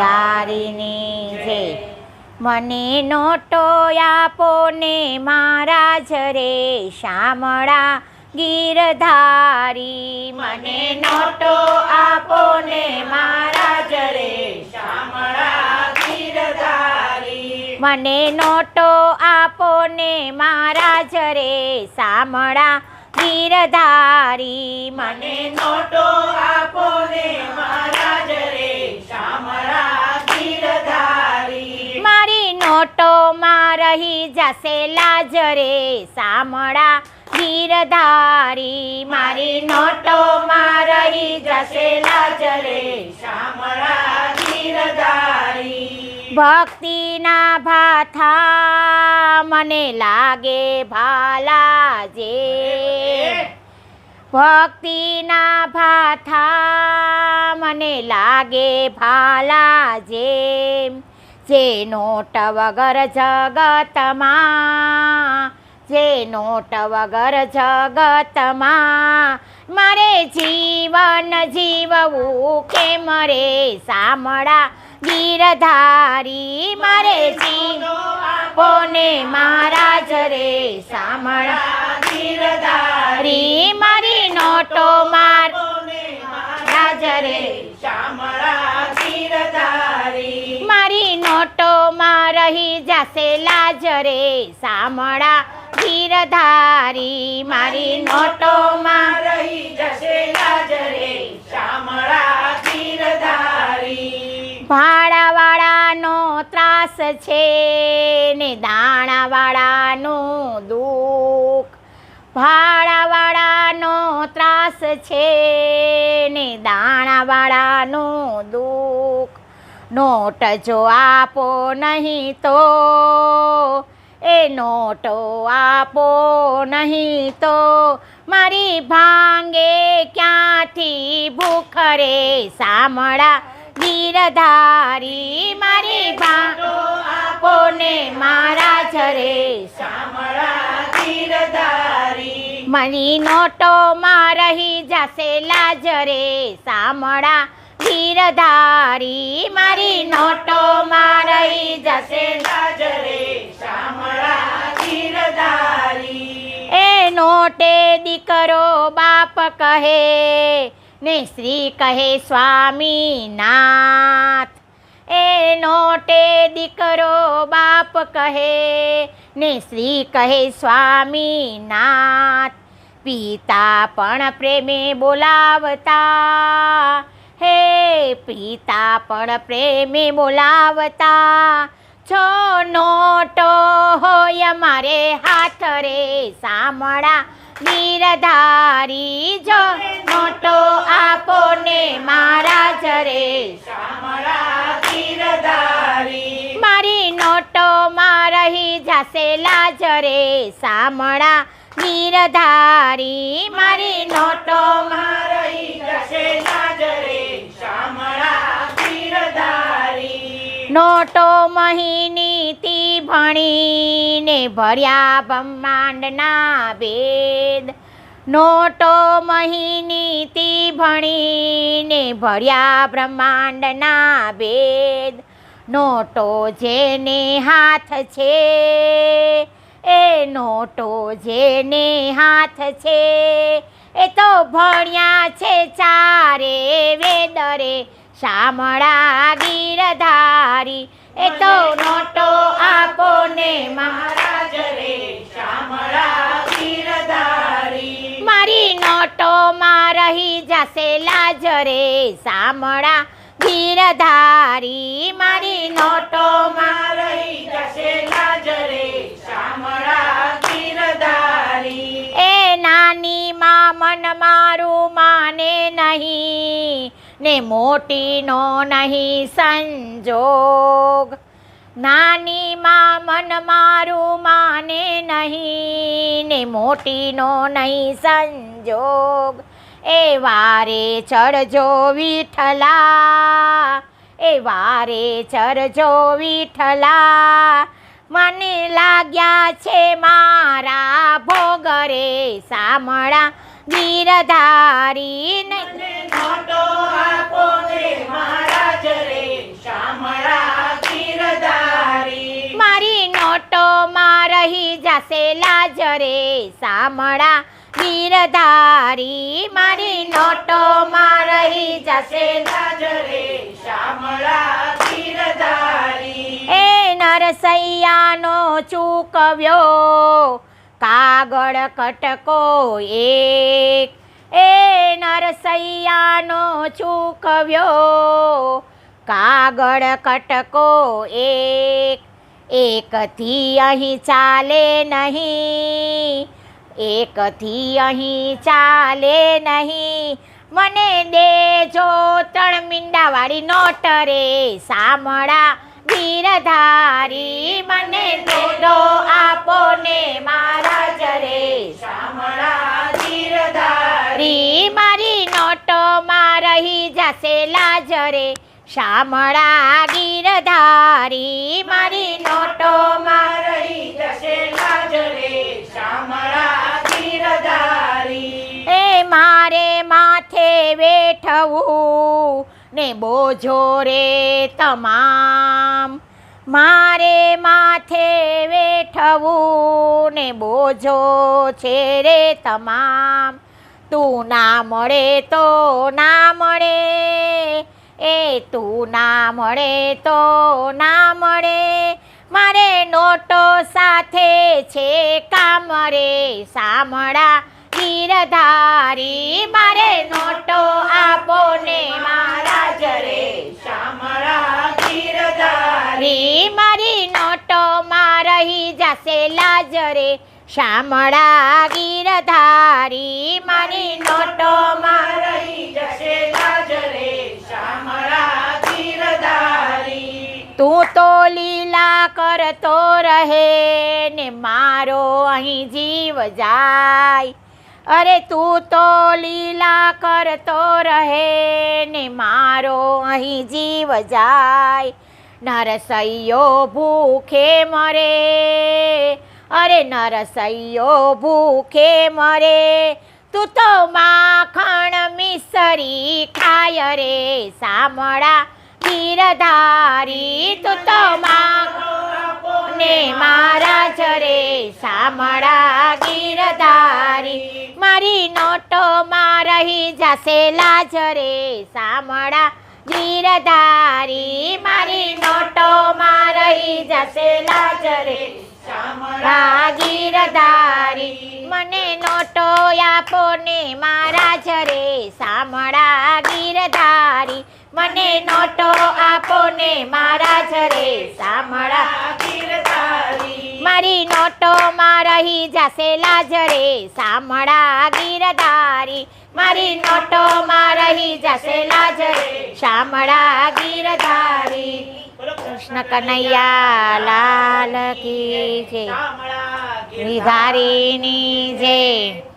દારીની છે મને નોટો આપો ને મારા જરે શામળા ગીરધારી. મને નોટો આપો ને મારા જરે મને નોટો આપો ને મારા જરે શામળા ગીરધારી. મને નોટો આપો ને મારા જરે મારી નોટોમાં રહી જશે લાજરે શામળા ગીરધારી. મારી નોટોમાં રહી જશે લાજરે સામળા ગીરધારી. ભક્તિના ભાથા મને લાગે ભાલા જે ભક્તિના ભાથા મને લાગે ભાલા જેમ જે નોટ વગર જગતમાં જે નોટ વગર જગતમાં મારે જીવન જીવવું કેમ રે સામળા ગીરધારી? મારે જીવ પોને મહારાજ રે સામળા ગીરધારી? મારી નોટો માર જશે લાજરે સામળા ધીરધારી મારી નોટોમાં રહી જશે લાજરે શામળા ગીરધારી ભાડાવાળાનો ત્રાસ છે ને દાણાવાળાનું દુઃખ. ભાડાવાળાનો ત્રાસ છે ને દાણાવાળાનું દુઃખ. નોટ જો આપો નહીં તો, એ નોટો આપો નહીં તો, મારી ભાંગે ક્યાંથી ભૂખ રે સામળા ગીરધારી મારી ભાંગો આપો ને મારા જરે શામળા ગીરધારી મારી નોટોમાં રહી જશે લાજરે સામળા ગીરધારી મારી નોટો રહી જશે. નજરે શામળા એ નોટે દીકરો બાપ કહે ને શ્રી કહે સ્વામી નાથ એ નોટે દીકરો બાપ કહે ને શ્રી કહે સ્વામી નાથ પિતા પણ પ્રેમે બોલાવતા હે પિતા પણ પ્રેમી બોલાવતા છો નોટો હોય મારે હાથ રે સામળા નિરધારી જો નોટો આપો ને મારા જરે મારી નોટોમાં રહી જશે લાજરે સામળા નિરધારી મારી નોટોમાં રહી જશે લાજરે શામળા ગીરધારી નોટો મહિનીથી ભણીને ભર્યા બ્રહ્માંડના ભેદ. નોટો મહિનીથી ભણીને ભર્યા બ્રહ્માંડના ભેદ. નોટો જેને હાથ છે, એ નોટો જેને હાથ છે, એ તો ભણ્યા છે ચારે વેદરે. શામળા ગીરધારી એ તો નોટો આપો મારી નોટોમાં રહી જશે લાજરે શામળા ગીરધારી મારી નોટોમાં ને મોટીનો નહીં સંજોગ. નાનીમાં મન મારું માને નહીં ને મોટીનો નહીં સંજોગ. એ વારે ચડજો વિઠલા, એ વારે ચડજો વિઠલા. મને લાગ્યા છે મારા ભોગરે સામળા ગીરધારી શામળા ગીરધારી. મારી નોટો રહી જશે લાજ શામળા ગીરધારી. મારી નોટો માં જશે લાજ શામળા ગીરધારી. એ નરસૈયાનો ચૂકવ્યો કાગળ કટકો એક એ નરસૈયાનો ચૂકવ્યો કાગળ કટકો એક, એકથી અહીં ચાલે નહીં, એકથી અહીં ચાલે નહીં. મને દેજો ત્રણ મીંડાવાળી નોટ રે સામળા ગીરધારી મને દેજો આપો ને જરે. શામળા ગીરધારી રી મારી નોટોમાં રહી જશે લાજરે. શામળા ગીરધારી. મારી નોટોમાં માં રહી જશે લાજરે. શામળા ગીરધારી. એ મારે માથે બેઠવું ને બોજો રે તમામ. મારે માથે વેઠવું ને બોજો છે રે તમામ. તું ના મળે તો ના મળે, એ તું ના મળે તો ના મળે. મારે નોટો સાથે છે કામ રે સામળા ગીરધારી મારે નોટો આપો ને મારા જરે શામળા ગીરધારી મારી મારી નોટોમાં રહી જશે લાજરે શામળા ગીરધારી મારી નોટો માં રહી જશે લાજરે શામળા ગીરધારી તું તો લીલા કરતો રહે ને મારો અહીં જીવ જાય. અરે તું તો લીલા કરતો રહે ને મારો અહીં જીવ જાય. નરસૈયો ભૂખે મરે. અરે નરસૈયો ભૂખે મરે. તું તો માખણ મિસરી ખાય રે. સામળા ગીરધારી, તું તો માખણ ને મારા જરે શામળા ગીરધારી. મારી નોટોમાં રહી જશે લાજરે શામળા ગીરધારી. મારી નોટોમાં રહી જશે લાજરે શામળા ગીરધારી. મને નોટો આપો ને મારા જરે શામળા ગીરધારી. મને નોટો આપો ને મારા જરે શામળા ગીરધારી. મારી નોટોમાં રહી જશે લાજરે. શામળા ગીરધારી, મારી નોટોમાં રહી જશે લાજરે. શામળા ગીરધારી, કૃષ્ણ કનૈયા લાલ કી જય. ગીરધારીની જય.